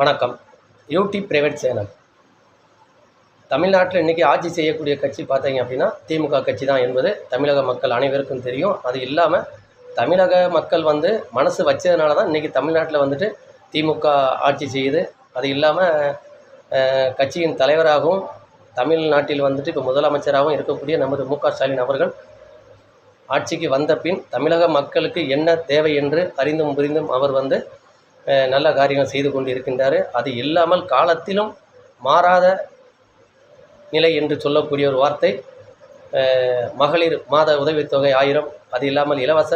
வணக்கம். யூடி private channel தமிழ்நாட்டில் இன்றைக்கி ஆட்சி செய்யக்கூடிய கட்சி பார்த்தீங்க அப்படின்னா திமுக கட்சி தான் என்பது தமிழக மக்கள் அனைவருக்கும் தெரியும். அது இல்லாமல் தமிழக மக்கள் வந்து மனசு வச்சதுனால தான் இன்றைக்கி தமிழ்நாட்டில் வந்துட்டு திமுக ஆட்சி செய்யுது. அது இல்லாமல் கட்சியின் தலைவராகவும் தமிழ்நாட்டில் வந்துட்டு இப்போ முதலமைச்சராகவும் இருக்கக்கூடிய நமது மு க ஸ்டாலின் அவர்கள் ஆட்சிக்கு வந்த பின் தமிழக மக்களுக்கு என்ன தேவை என்று அறிந்தும் புரிந்தும் அவர் வந்து நல்ல காரியங்கள் செய்து கொண்டு இருக்கின்றார் அது இல்லாமல் காலத்திலும் மாறாத நிலை என்று சொல்லக்கூடிய ஒரு வார்த்தை. மகளிர் மாத உதவித்தொகை ஆயிரம் அது இல்லாமல் இலவச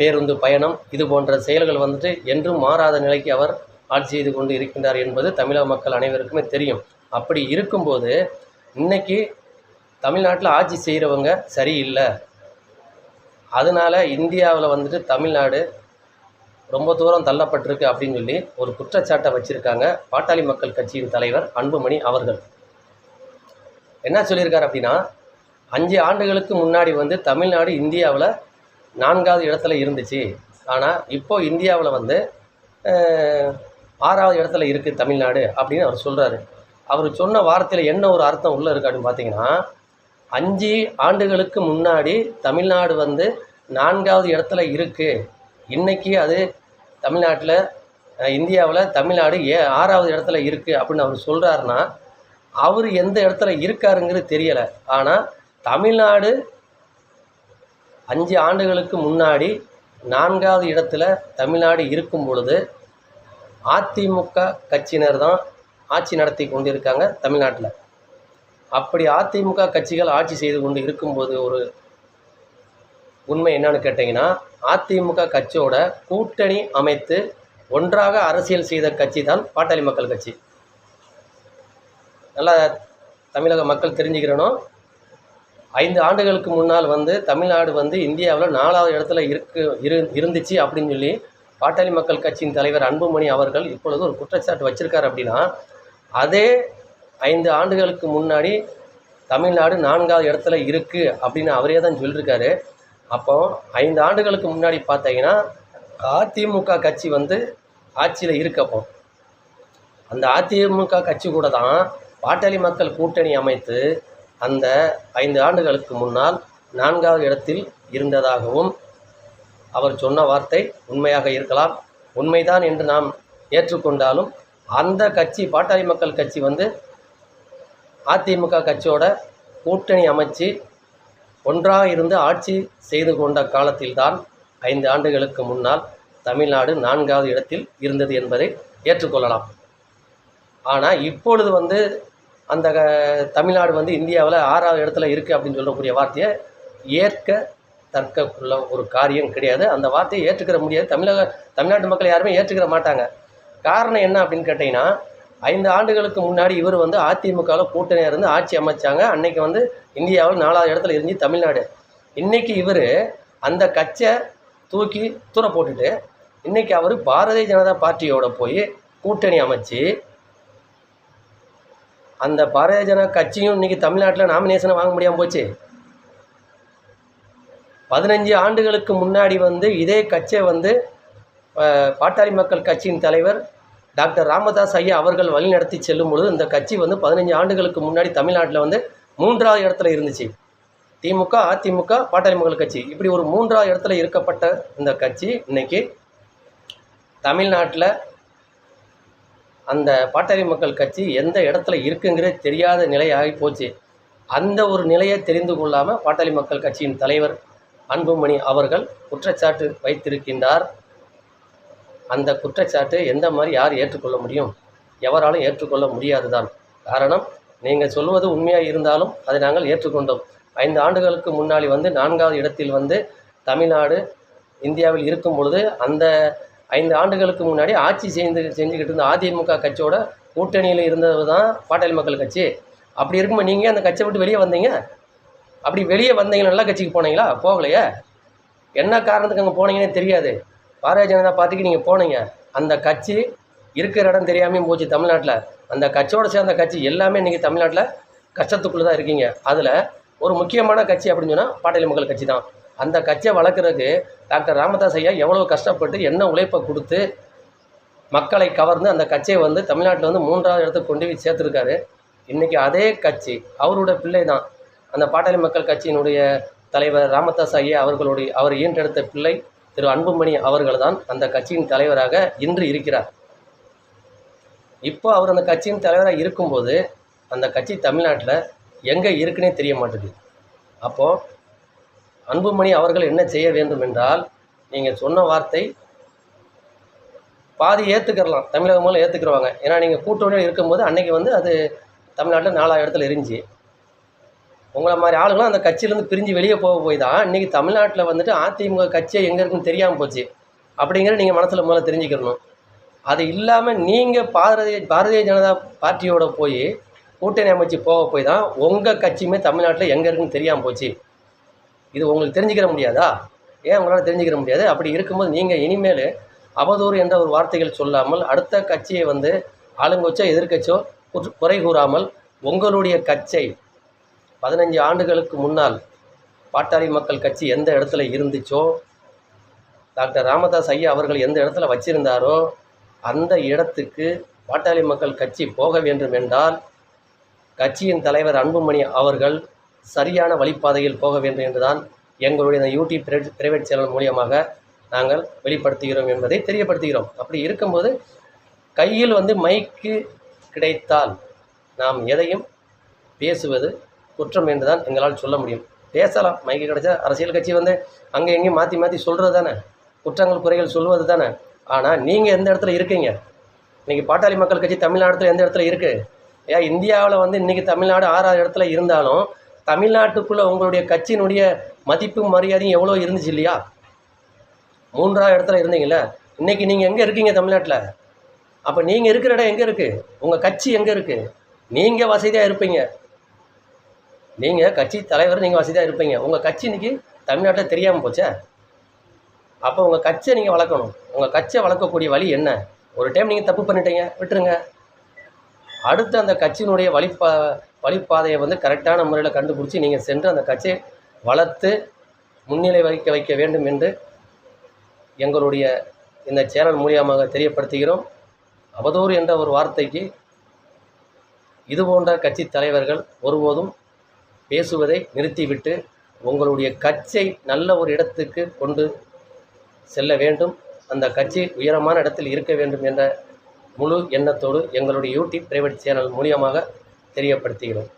பேருந்து பயணம் இது போன்ற செயல்கள் வந்துட்டு என்றும் மாறாத நிலைக்கு அவர் ஆட்சி செய்து கொண்டு இருக்கின்றார் என்பது தமிழக மக்கள் அனைவருக்குமே தெரியும். அப்படி இருக்கும்போது இன்னைக்கு தமிழ்நாட்டில் ஆட்சி செய்கிறவங்க சரியில்லை. அதனால இந்தியாவில் வந்துட்டு தமிழ்நாடு ரொம்ப தூரம் தள்ளப்பட்டிருக்கு அப்படின்னு சொல்லி ஒரு குற்றச்சாட்டை வச்சுருக்காங்க பாட்டாளி மக்கள் கட்சியின் தலைவர் அன்புமணி அவர்கள். என்ன சொல்லியிருக்கார் அப்படின்னா அஞ்சு ஆண்டுகளுக்கு முன்னாடி வந்து தமிழ்நாடு இந்தியாவில் நான்காவது இடத்துல இருந்துச்சு. ஆனால் இப்போ இந்தியாவில் வந்து ஆறாவது இடத்துல இருக்குது தமிழ்நாடு அப்படின்னு அவர் சொல்கிறாரு அவர் சொன்ன வார்த்தையில் என்ன ஒரு அர்த்தம் உள்ளே இருக்கு அப்படின்னு பார்த்தீங்கன்னா அஞ்சு ஆண்டுகளுக்கு முன்னாடி தமிழ்நாடு வந்து நான்காவது இடத்துல இருக்குது இன்றைக்கி அது தமிழ்நாட்டில் இந்தியாவில் தமிழ்நாடு ஏ ஆறாவது இடத்துல இருக்குது அப்படின்னு அவர் சொல்கிறாருன்னா அவர் எந்த இடத்துல இருக்காருங்கிறது தெரியலை. ஆனால் தமிழ்நாடு அஞ்சு ஆண்டுகளுக்கு முன்னாடி நான்காவது இடத்துல தமிழ்நாடு இருக்கும் பொழுது அதிமுக கட்சியினர் தான் ஆட்சி நடத்தி கொண்டிருக்காங்க தமிழ்நாட்டில். அப்படி அதிமுக கட்சிகள் ஆட்சி செய்து கொண்டு இருக்கும்போது ஒரு உண்மை என்னன்னு கேட்டிங்கன்னா அதிமுக கட்சியோட கூட்டணி அமைத்து ஒன்றாக அரசியல் செய்த கட்சி தான் பாட்டாளி மக்கள் கட்சி. நல்லா தமிழக மக்கள் தெரிஞ்சுக்கிறனும் ஐந்து ஆண்டுகளுக்கு முன்னால் வந்து தமிழ்நாடு வந்து இந்தியாவில் நாலாவது இடத்துல இருக்கு இரு இருந்துச்சு அப்படின்னு சொல்லி பாட்டாளி மக்கள் கட்சியின் தலைவர் அன்புமணி அவர்கள் இப்பொழுது ஒரு குற்றச்சாட்டு வச்சுருக்கார் அப்படின்னா அதே ஐந்து ஆண்டுகளுக்கு முன்னாடி தமிழ்நாடு நான்காவது இடத்துல இருக்குது அப்படின்னு அவரே தான் சொல்லியிருக்காரு அப்போ ஐந்து ஆண்டுகளுக்கு முன்னாடி பார்த்தீங்கன்னா அதிமுக கட்சி வந்து ஆட்சியில் இருக்கப்போ அந்த அதிமுக கட்சி கூட தான் பாட்டாளி மக்கள் கூட்டணி அமைத்து அந்த ஐந்து ஆண்டுகளுக்கு முன்னால் நான்காவது இடத்தில் இருந்ததாகவும் அவர் சொன்ன வார்த்தை உண்மையாக இருக்கலாம். உண்மைதான் என்று நாம் ஏற்றுக்கொண்டாலும் அந்த கட்சி பாட்டாளி மக்கள் கட்சி வந்து அதிமுக கட்சியோட கூட்டணி அமைச்சு ஒன்றாக இருந்து ஆட்சி செய்து கொண்ட காலத்தில்தான் ஐந்து ஆண்டுகளுக்கு முன்னால் தமிழ்நாடு நான்காவது இடத்தில் இருந்தது என்பதை ஏற்றுக்கொள்ளலாம். ஆனால் இப்பொழுது வந்து அந்த க- தமிழ்நாடு வந்து இந்தியாவில் ஆறாவது இடத்துல இருக்குது அப்படின்னு சொல்லக்கூடிய வார்த்தையை ஏற்க தற்கக்குள்ள ஒரு காரியம் கிடையாது. அந்த வார்த்தையை ஏற்றுக்கிற முடியாது. தமிழக தமிழ்நாட்டு மக்கள் யாருமே ஏற்றுக்கிற மாட்டாங்க. காரணம் என்ன அப்படின்னு கேட்டிங்கன்னா ஐந்து ஆண்டுகளுக்கு முன்னாடி இவர் வந்து அதிமுகவில் கூட்டணியாக இருந்து ஆட்சி அமைச்சாங்க. அன்னைக்கு வந்து இந்தியாவில் நாலாவது இடத்துல இருந்து தமிழ்நாடு. இன்றைக்கி இவர் அந்த கட்சியை தூக்கி தூர போட்டுட்டு இன்றைக்கி அவர் பாரதிய ஜனதா பார்ட்டியோட போய் கூட்டணி அமைச்சு அந்த பாரதிய ஜனதா கட்சியும் இன்றைக்கி தமிழ்நாட்டில் நாமினேஷனை வாங்க முடியாமல் போச்சு. பதினஞ்சு ஆண்டுகளுக்கு முன்னாடி வந்து இதே கட்சியை வந்து பாட்டாளி மக்கள் கட்சியின் தலைவர் டாக்டர் ராமதாஸ் ஐயா அவர்கள் வழிநடத்தி செல்லும் பொழுது இந்த கட்சி வந்து பதினஞ்சு ஆண்டுகளுக்கு முன்னாடி தமிழ்நாட்டில் வந்து மூன்றாவது இடத்துல இருந்துச்சு. திமுக அதிமுக பாட்டாளி மக்கள் கட்சி. இப்படி ஒரு மூன்றாவது இடத்துல இருக்கப்பட்ட இந்த கட்சி இன்னைக்கு தமிழ்நாட்டில் அந்த பாட்டாளி மக்கள் கட்சி எந்த இடத்துல இருக்குங்கிறது தெரியாத நிலை ஆகி போச்சு. அந்த ஒரு நிலையை தெரிந்து கொள்ளாமல் பாட்டாளி மக்கள் கட்சியின் தலைவர் அன்புமணி அவர்கள் குற்றச்சாட்டு வைத்திருக்கின்றார். அந்த குற்றச்சாட்டு எந்த மாதிரி யார் ஏற்றுக்கொள்ள முடியும்? எவராலும் ஏற்றுக்கொள்ள முடியாது தான் காரணம் நீங்கள் சொல்வது உண்மையாக இருந்தாலும் அதை நாங்கள் ஏற்றுக்கொண்டோம். ஐந்து ஆண்டுகளுக்கு முன்னாடி வந்து நான்காவது இடத்தில் வந்து தமிழ்நாடு இந்தியாவில் இருக்கும் பொழுது அந்த ஐந்து ஆண்டுகளுக்கு முன்னாடி ஆட்சி செய்து செஞ்சுக்கிட்டு இருந்த அதிமுக கட்சியோட கூட்டணியில் இருந்தது தான் பாட்டாளி மக்கள் கட்சி. அப்படி இருக்கும்போது நீங்கள் அந்த கட்சியை விட்டு வெளியே வந்தீங்க? அப்படி வெளியே வந்தீங்க நல்ல கட்சிக்கு போனீங்களா? போகலையே. என்ன காரணத்துக்கு அங்கே போனீங்கன்னே தெரியாது. பாரதிய ஜனதா பார்ட்டிக்கு நீங்கள் போனீங்க. அந்த கட்சி இருக்கிற இடம் தெரியாமையும் போச்சு தமிழ்நாட்டில். அந்த கட்சியோடு சேர்ந்த கட்சி எல்லாமே இன்றைக்கி தமிழ்நாட்டில் கஷ்டத்துக்குள்ளே தான் இருக்கீங்க. அதில் ஒரு முக்கியமான கட்சி அப்படின்னு சொன்னால் பாட்டாளி மக்கள் கட்சி தான். அந்த கட்சியை வளர்க்குறதுக்கு டாக்டர் ராமதாஸ் ஐயா எவ்வளோ கஷ்டப்பட்டு என்ன உழைப்பை கொடுத்து மக்களை கவர்ந்து அந்த கட்சியை வந்து தமிழ்நாட்டில் வந்து மூன்றாவது இடத்துக்கு கொண்டு போய் சேர்த்துருக்காரு. இன்றைக்கி அதே கட்சி அவரோட பிள்ளை தான் அந்த பாட்டாளி மக்கள் கட்சியினுடைய தலைவர் ராமதாஸ் ஐயா அவர்களுடைய அவர் ஈன்றெடுத்த பிள்ளை திரு அன்புமணி அவர்கள் தான் அந்த கட்சியின் தலைவராக இன்று இருக்கிறார். இப்போ அவர் அந்த கட்சியின் தலைவராக இருக்கும்போது அந்த கட்சி தமிழ்நாட்டில் எங்கே இருக்குன்னே தெரிய மாட்டேங்குது அப்போது அன்புமணி அவர்கள் என்ன செய்ய வேண்டும் என்றால் நீங்கள் சொன்ன வார்த்தை பாதி ஏற்றுக்கிறலாம் தமிழகம் மூலம் ஏற்றுக்கிறவாங்க ஏன்னா நீங்கள் கூட்டணியில் இருக்கும்போது அன்றைக்கி வந்து அது தமிழ்நாட்டில் நாலா இடத்துல இருந்துச்சு. உங்களை மாதிரி ஆளுங்களும் அந்த கட்சியிலேருந்து பிரிஞ்சு வெளியே போக போய் தான் இன்றைக்கி தமிழ்நாட்டில் வந்துட்டு அதிமுக கட்சியை எங்கே இருக்குன்னு தெரியாமல் போச்சு. அப்படிங்கிற நீங்கள் மனசில் முதல்ல தெரிஞ்சுக்கணும் அது இல்லாமல் நீங்கள் பாரதிய பாரதிய ஜனதா பார்ட்டியோட போய் கூட்டணி அமைச்சு போக போய் தான் உங்கள் கட்சியுமே தமிழ்நாட்டில் எங்கே இருக்குன்னு தெரியாமல் போச்சு. இது உங்களுக்கு தெரிஞ்சுக்கிற முடியாதா? ஏன் உங்களால் தெரிஞ்சுக்கிற முடியாது? அப்படி இருக்கும்போது நீங்கள் இனிமேல் அவதூறு என்ற ஒரு வார்த்தைகள் சொல்லாமல் அடுத்த கட்சியை வந்து ஆளுங்கச்சோ எதிர்கட்சோ குறை கூறாமல் உங்களுடைய கட்சை பதினஞ்சு ஆண்டுகளுக்கு முன்னால் பாட்டாளி மக்கள் கட்சி எந்த இடத்துல இருந்துச்சோ டாக்டர் ராமதாஸ் ஐயா அவர்கள் எந்த இடத்துல வச்சிருந்தாரோ அந்த இடத்துக்கு பாட்டாளி மக்கள் கட்சி போக வேண்டும் என்றால் கட்சியின் தலைவர் அன்புமணி அவர்கள் சரியான வழிப்பாதையில் போக வேண்டும் என்றுதான் எங்களுடைய இந்த யூடியூப் பிரைவேட் பிரைவேட் சேனல் மூலியமாக நாங்கள் வெளிப்படுத்துகிறோம் என்பதை தெரியப்படுத்துகிறோம். அப்படி இருக்கும்போது கையில் வந்து மைக்கு கிடைத்தால் நாம் எதையும் பேசுவது குற்றம் என்று தான் எங்களால் சொல்ல முடியும். பேசலாம். மைக்கு கிடைச்சா அரசியல் கட்சி வந்து அங்கே எங்கேயும் மாற்றி மாற்றி சொல்கிறது தானே குற்றங்கள் குறைகள் சொல்வது தானே ஆனால் நீங்கள் எந்த இடத்துல இருக்கீங்க? இன்றைக்கி பாட்டாளி மக்கள் கட்சி தமிழ்நாட்டில் எந்த இடத்துல இருக்குது ஏன் இந்தியாவில் வந்து இன்றைக்கி தமிழ்நாடு ஆறாவது இடத்துல இருந்தாலும் தமிழ்நாட்டுக்குள்ளே உங்களுடைய கட்சியினுடைய மதிப்பும் மரியாதையும் எவ்வளோ இருந்துச்சு இல்லையா? மூன்றாவது இடத்துல இருந்தீங்கல்ல? இன்றைக்கி நீங்கள் எங்கே இருக்கீங்க தமிழ்நாட்டில்? அப்போ நீங்கள் இருக்கிற இடம் எங்கே இருக்குது உங்கள் கட்சி எங்கே இருக்குது நீங்கள் வசதியாக இருப்பீங்க. நீங்கள் கட்சி தலைவர் நீங்கள் வசதியாக இருப்பீங்க. உங்கள் கட்சி இன்னைக்கு தமிழ்நாட்டில் தெரியாமல் போச்சே? அப்போ உங்கள் கட்சியை நீங்கள் வளர்க்கணும். உங்கள் கட்சியை வளர்க்கக்கூடிய வழி என்ன? ஒரு டைம் நீங்கள் தப்பு பண்ணிட்டீங்க விட்டுருங்க. அடுத்து அந்த கட்சியினுடைய வழிப்பா வழிப்பாதையை வந்து கரெக்டான முறையில் கண்டுபிடிச்சி நீங்கள் சென்று அந்த கட்சியை வளர்த்து முன்னிலை வைக்க வைக்க வேண்டும் என்று எங்களுடைய இந்த சேனல் மூலியமாக தெரியப்படுத்துகிறோம். அவதூறு என்ற ஒரு வார்த்தைக்கு இது போன்ற கட்சி தலைவர்கள் ஒருபோதும் பேசுவதை நிறுத்திவிட்டு உங்களுடைய கட்சியை நல்ல ஒரு இடத்துக்கு கொண்டு செல்ல வேண்டும். அந்த கட்சி உயரமான இடத்தில் இருக்க வேண்டும் என்ற முழு எண்ணத்தோடு எங்களுடைய யூடியூப் பிரைவேட் சேனல் மூலியமாக தெரியப்படுத்துகிறோம்.